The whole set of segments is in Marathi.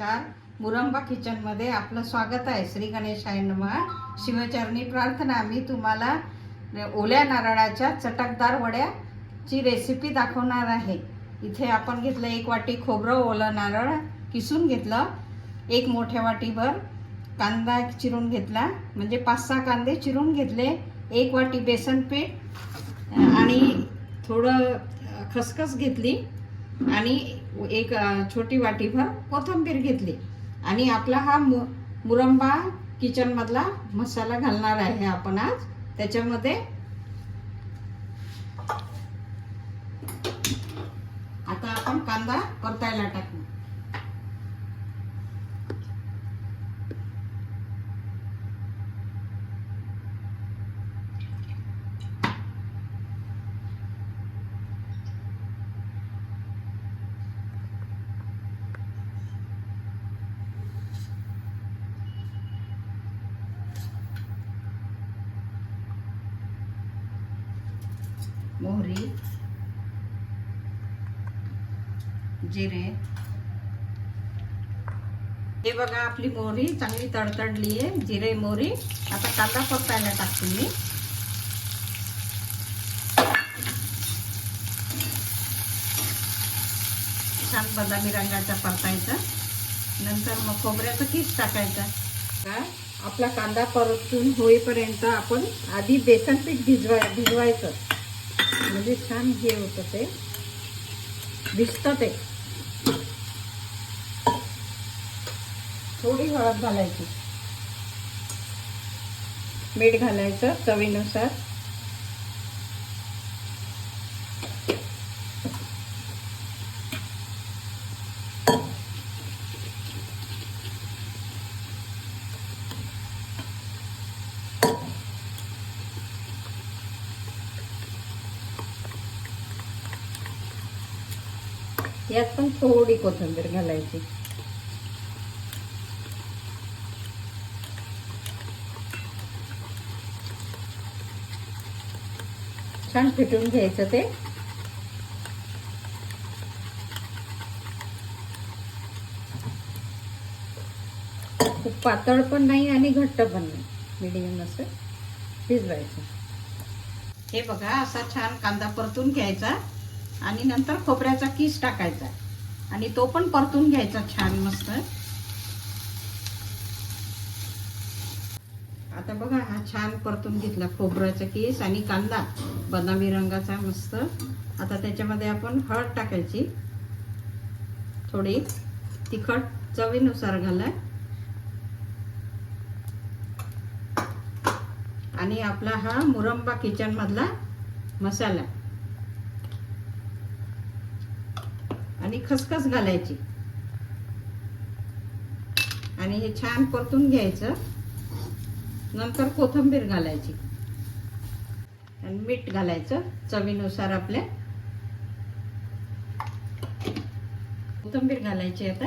नमस्कार. मुरंबा किचनमध्ये आपलं स्वागत आहे. श्री गणेशाय नमः. शिवचरणी प्रार्थना मी तुम्हाला ओल्या नारळाच्या चटकदार वड्याची रेसिपी दाखवणार आहे. इथे आपण घेतलं एक वाटी खोबरं ओलं नारळ किसून घेतलं. एक मोठ्या वाटीभर कांदा चिरून घेतला. म्हणजे पाच सहा कांदे चिरून घेतले. एक वाटी बेसन पीठ आणि थोडं खसखस घेतली. आणि एक छोटी वाटीभर कोथिंबीर घेतली. आणि आपला हा मु मुरंबा किचनमधला मसाला घालणार आहे आपण आज. त्याच्यामध्ये आता आपण कांदा परतायला टाकू. मोहरी जिरे. हे बघा आपली मोहरी चांगली तडतडली आहे. जिरे मोहरी. आता कांदा परतायला टाकते मी. छान बदामी रंगाचा परतायचा नंतर मग खोबऱ्याचं किस टाकायचा. का आपला कांदा परतून होईपर्यंत आपण आधी बेसन पीठ भिजवाय भिजवायचं. म्हणजे छान हे होतं ते. दिसतं ते. थोडी हळद घालायची. मीठ घालायचं चवीनुसार. यात पण थोडी कोथिंबीर घालायची. छान फिटून घ्यायचं ते. खूप पातळ पण नाही आणि घट्ट पण नाही. मिडियम असं भिजवायचं. हे बघा असा छान कांदा परतून घ्यायचा. आणि नंतर खोबऱ्याचा किस टाकायचा. आणि तो पण परतून घ्यायचा छान मस्त. आता बघा हा छान परतून घेतला खोबऱ्याचा केस आणि कांदा. बदामी रंगाचा मस्त. आता त्याच्यामध्ये आपण हळद टाकायची. थोडी तिखट चवीनुसार घालाय. आणि आपला हा मुरंबा किचनमधला मसाला. आणि खसखस घालायची. आणि हे छान परतून घ्यायचं. नंतर कोथिंबीर घालायची. आणि मीठ घालायचं चवीनुसार आपल्या. कोथिंबीर घालायची आता.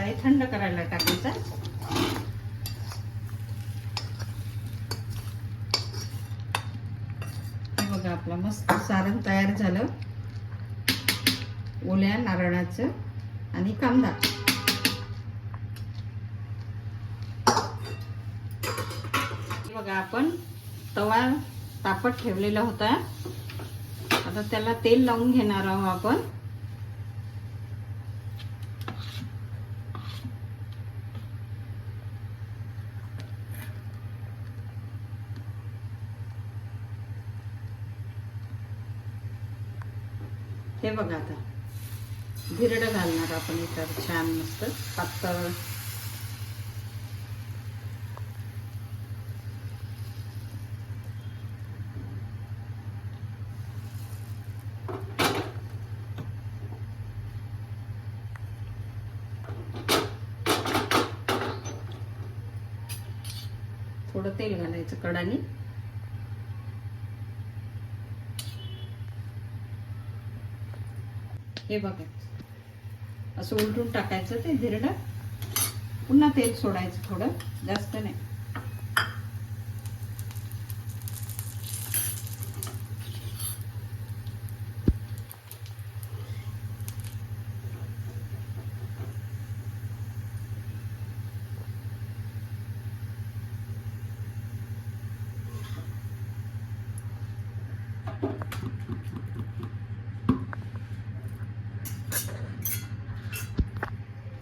आता हे थंड करायला टाकायचं बघा आपला मस्त सारण तयार झालं. ओल्या नारळाचं आणि कांदा. बघा आपण तवा तापत ठेवलेला होता. आता त्याला तेल लावून घेणार आहोत आपण. हे बघा आता. धिरडं घालणार आपण इतर छान मस्त. पातळ. थोडं तेल घालायचं कडाने. हे बघा. असं उलटून टाकायचं ते धिरडं पुन्हा तेल सोडायचं थोडं जास्त नाही.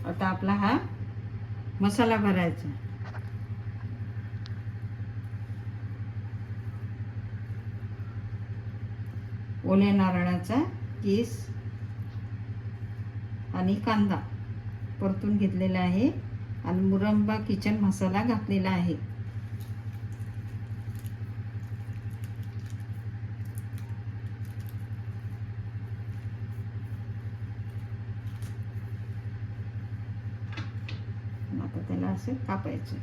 आता आपला हा मसाला भरायचा. ओल्या नारळाचा केस आणि कांदा परतून घेतलेला आहे आणि मुरंबा किचन मसाला घातलेला आहे. आता त्याला असे कापायचे.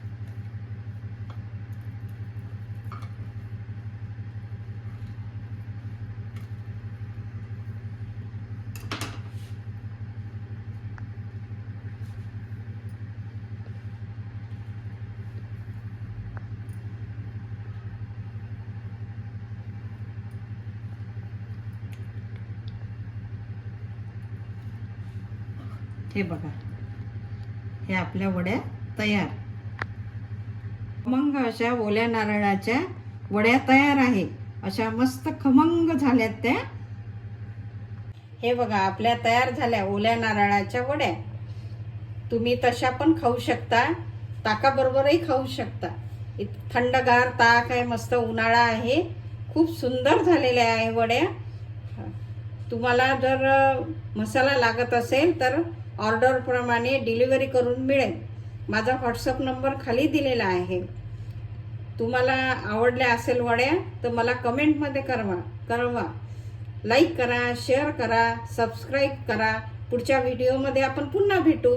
हे बघा. हे आपल्या वड्या तयार. खमंग अशा ओल्या नारळाच्या वड्या तयार आहे. अशा मस्त खमंग झाल्यात त्या. हे बघा आपल्या तयार झाल्या ओल्या नारळाच्या वड्या. तुम्ही तशा पण खाऊ शकता ताकाबरोबरही खाऊ शकता. इत- थंडगार ताक आहे मस्त उन्हाळा आहे. खूप सुंदर झालेल्या आहे वड्या. तुम्हाला जर मसाला लागत असेल तर ऑर्डरप्रमाणे डिलिव्हरी करून मिळेल. माझा व्हॉट्सअप नंबर खाली दिलेला आहे. तुम्हाला आवडल्या असेल वड्या तर मला कमेंटमध्ये करवा कळवा. लाईक करा शेअर करा सबस्क्राईब करा. पुढच्या व्हिडिओमध्ये आपण पुन्हा भेटू.